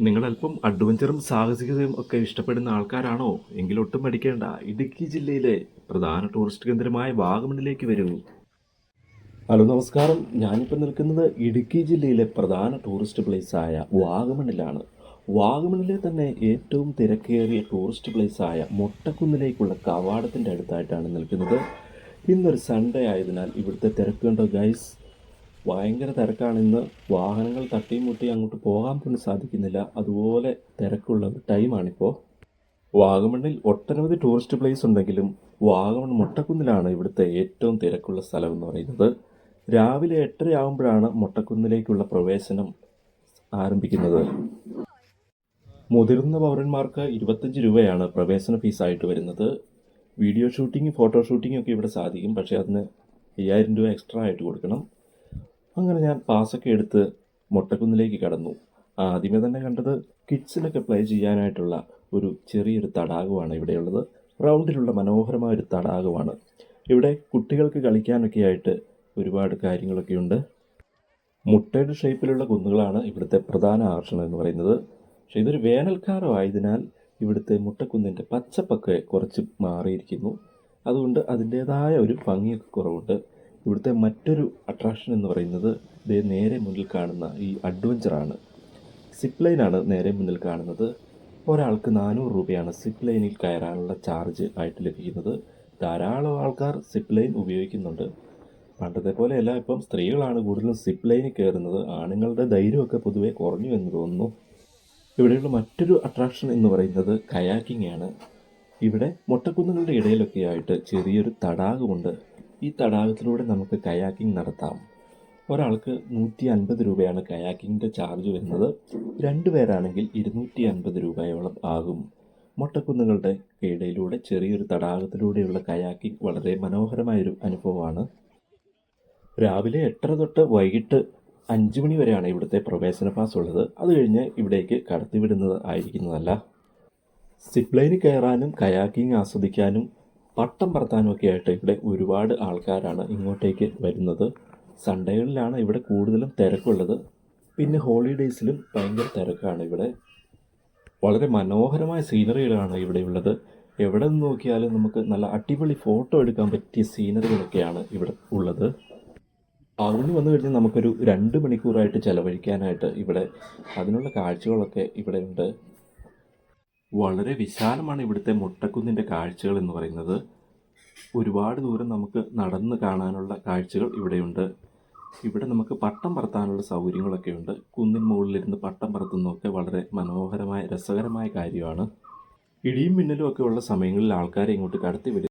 നിങ്ങളല്പം അഡ്വഞ്ചറും സാഹസികതയും ഒക്കെ ഇഷ്ടപ്പെടുന്ന ആൾക്കാരാണോ? എങ്കിൽ ഒട്ടും മടിക്കേണ്ട. ഇടുക്കി ജില്ലയിലെ പ്രധാന ടൂറിസ്റ്റ് കേന്ദ്രമായ വാഗമണിലേക്ക് വരൂ. ഹലോ നമസ്കാരം. ഞാനിപ്പോൾ നിൽക്കുന്നത് ഇടുക്കി ജില്ലയിലെ പ്രധാന ടൂറിസ്റ്റ് പ്ലേസായ വാഗമണിലാണ്. വാഗമണിലെ തന്നെ ഏറ്റവും തിരക്കേറിയ ടൂറിസ്റ്റ് പ്ലേസായ മൊട്ടക്കുന്നിലേക്കുള്ള കവാടത്തിന്റെ അടുത്തായിട്ടാണ് നിൽക്കുന്നത്. ഇന്നൊരു സൺഡേ ആയതിനാൽ ഇവിടുത്തെ തിരക്കുണ്ടോ ഗൈസ് ഭയങ്കര തിരക്കാണ്. ഇന്ന് വാഹനങ്ങൾ തട്ടിയും മുട്ടിയും അങ്ങോട്ട് പോകാൻ പോലും സാധിക്കുന്നില്ല. അതുപോലെ തിരക്കുള്ള ടൈമാണിപ്പോൾ വാഗമണ്ണിൽ ഒട്ടനവധി ടൂറിസ്റ്റ് പ്ലേസ് ഉണ്ടെങ്കിലും വാഗമൺ മുട്ടക്കുന്നിലാണ് ഇവിടുത്തെ ഏറ്റവും തിരക്കുള്ള സ്ഥലം എന്ന് പറയുന്നത്. രാവിലെ എട്ടരയാകുമ്പോഴാണ് മുട്ടക്കുന്നിലേക്കുള്ള പ്രവേശനം ആരംഭിക്കുന്നത്. മുതിർന്ന പൗരന്മാർക്ക് ഇരുപത്തഞ്ച് രൂപയാണ് പ്രവേശന ഫീസായിട്ട് വരുന്നത്. വീഡിയോ ഷൂട്ടിംഗ് ഫോട്ടോ ഷൂട്ടിംഗ് ഒക്കെ ഇവിടെ സാധിക്കും. പക്ഷേ അതിന് അയ്യായിരം രൂപ എക്സ്ട്രാ ആയിട്ട് കൊടുക്കണം. അങ്ങനെ ഞാൻ പാസ്സൊക്കെ എടുത്ത് മുട്ടക്കുന്നിലേക്ക് കടന്നു. ആദ്യമേ തന്നെ കണ്ടത് കിഡ്സിനൊക്കെ പ്ലേ ചെയ്യാനായിട്ടുള്ള ഒരു ചെറിയൊരു തടാകമാണ് ഇവിടെയുള്ളത്. റൗണ്ടിലുള്ള മനോഹരമായ ഒരു തടാകമാണ്. ഇവിടെ കുട്ടികൾക്ക് കളിക്കാനൊക്കെ ആയിട്ട് ഒരുപാട് കാര്യങ്ങളൊക്കെ ഉണ്ട്. മുട്ടയുടെ ഷേപ്പിലുള്ള കുന്നുകളാണ് ഇവിടുത്തെ പ്രധാന ആകർഷണം എന്ന് പറയുന്നത്. പക്ഷെ ഇതൊരു വേനൽക്കാലം ആയതിനാൽ ഇവിടുത്തെ മുട്ടക്കുന്നിന്റെ പച്ചപ്പൊക്കെ കുറച്ച് മാറിയിരിക്കുന്നു. അതുകൊണ്ട് അതിന്റേതായ ഒരു ഭംഗിയൊക്കെ കുറവുണ്ട്. ഇവിടുത്തെ മറ്റൊരു അട്രാക്ഷൻ എന്ന് പറയുന്നത് ദേ നേരെ മുന്നിൽ കാണുന്ന ഈ അഡ്വഞ്ചറാണ് സിപ്പ് ലൈനാണ് നേരെ മുന്നിൽ കാണുന്നത്. ഒരാൾക്ക് നാനൂറ് രൂപയാണ് സിപ്പ് ലൈനിൽ കയറാനുള്ള ചാർജ് ആയിട്ട് ലഭിക്കുന്നത്. ധാരാളം ആൾക്കാർ സിപ്പ് ലൈൻ ഉപയോഗിക്കുന്നുണ്ട്. പണ്ടത്തെ പോലെയല്ല ഇപ്പം സ്ത്രീകളാണ് കൂടുതലും സിപ്പ് ലൈനിൽ കയറുന്നത്. ആണുങ്ങളുടെ ധൈര്യമൊക്കെ പൊതുവെ കുറഞ്ഞു എന്ന് തോന്നുന്നു. ഇവിടെയുള്ള മറ്റൊരു അട്രാക്ഷൻ എന്ന് പറയുന്നത് കയാക്കിംഗ് ആണ്. ഇവിടെ മൊട്ടക്കുന്നുകളുടെ ഇടയിലൊക്കെ ആയിട്ട് ചെറിയൊരു തടാകമുണ്ട്. ഈ തടാകത്തിലൂടെ നമുക്ക് കയാക്കിംഗ് നടത്താം. ഒരാൾക്ക് നൂറ്റി അൻപത് രൂപയാണ് കയാക്കിങ്ങിന്റെ ചാർജ് വരുന്നത്. രണ്ട് പേരാണെങ്കിൽ ഇരുന്നൂറ്റി അൻപത് രൂപയോളം ആകും. മൊട്ടക്കുന്നുകളുടെ ഇടയിലൂടെ ചെറിയൊരു തടാകത്തിലൂടെയുള്ള കയാക്കിംഗ് വളരെ മനോഹരമായൊരു അനുഭവമാണ്. രാവിലെ എട്ടര തൊട്ട് വൈകിട്ട് അഞ്ച് മണി വരെയാണ് ഇവിടുത്തെ പ്രവേശന പാസ് ഉള്ളത്. അത് കഴിഞ്ഞ് ഇവിടേക്ക് കടത്തിവിടുന്നത് ആയിരിക്കുന്നതല്ല. സിപ്ലൈനിൽ കയറാനും കയാക്കിംഗ് ആസ്വദിക്കാനും പട്ടം പറത്താനൊക്കെ ആയിട്ട് ഇവിടെ ഒരുപാട് ആൾക്കാരാണ് ഇങ്ങോട്ടേക്ക് വരുന്നത്. സൺഡേകളിലാണ് ഇവിടെ കൂടുതലും തിരക്കുള്ളത്. പിന്നെ ഹോളിഡേയ്സിലും ഭയങ്കര തിരക്കാണ് ഇവിടെ. വളരെ മനോഹരമായ സീനറികളാണ് ഇവിടെയുള്ളത് എവിടെ നിന്ന് നോക്കിയാലും നമുക്ക് നല്ല അടിപൊളി ഫോട്ടോ എടുക്കാൻ പറ്റിയ സീനറികളൊക്കെയാണ് ഇവിടെ ഉള്ളത്. അവിടെ വന്നു കഴിഞ്ഞാൽ നമുക്കൊരു രണ്ട് മണിക്കൂറായിട്ട് ചിലവഴിക്കാനായിട്ട് ഇവിടെ അതിനുള്ള കാഴ്ചകളൊക്കെ ഇവിടെ ഉണ്ട്. വളരെ വിശാലമാണ് ഇവിടുത്തെ മുട്ടക്കുന്നിന്റെ കാഴ്ചകൾ എന്ന് പറയുന്നത്. ഒരുപാട് ദൂരം നമുക്ക് നടന്ന് കാണാനുള്ള കാഴ്ചകൾ ഇവിടെയുണ്ട്. ഇവിടെ നമുക്ക് പട്ടം പറത്താനുള്ള സൗകര്യങ്ങളൊക്കെ ഉണ്ട്. കുന്നിൻ മുകളിലിരുന്ന് പട്ടം പറത്തുന്നതൊക്കെ വളരെ മനോഹരമായ രസകരമായ കാര്യമാണ്. ഇടിയും മിന്നലും ഒക്കെ ഉള്ള സമയങ്ങളിൽ ആൾക്കാരെ ഇങ്ങോട്ട് കടത്തി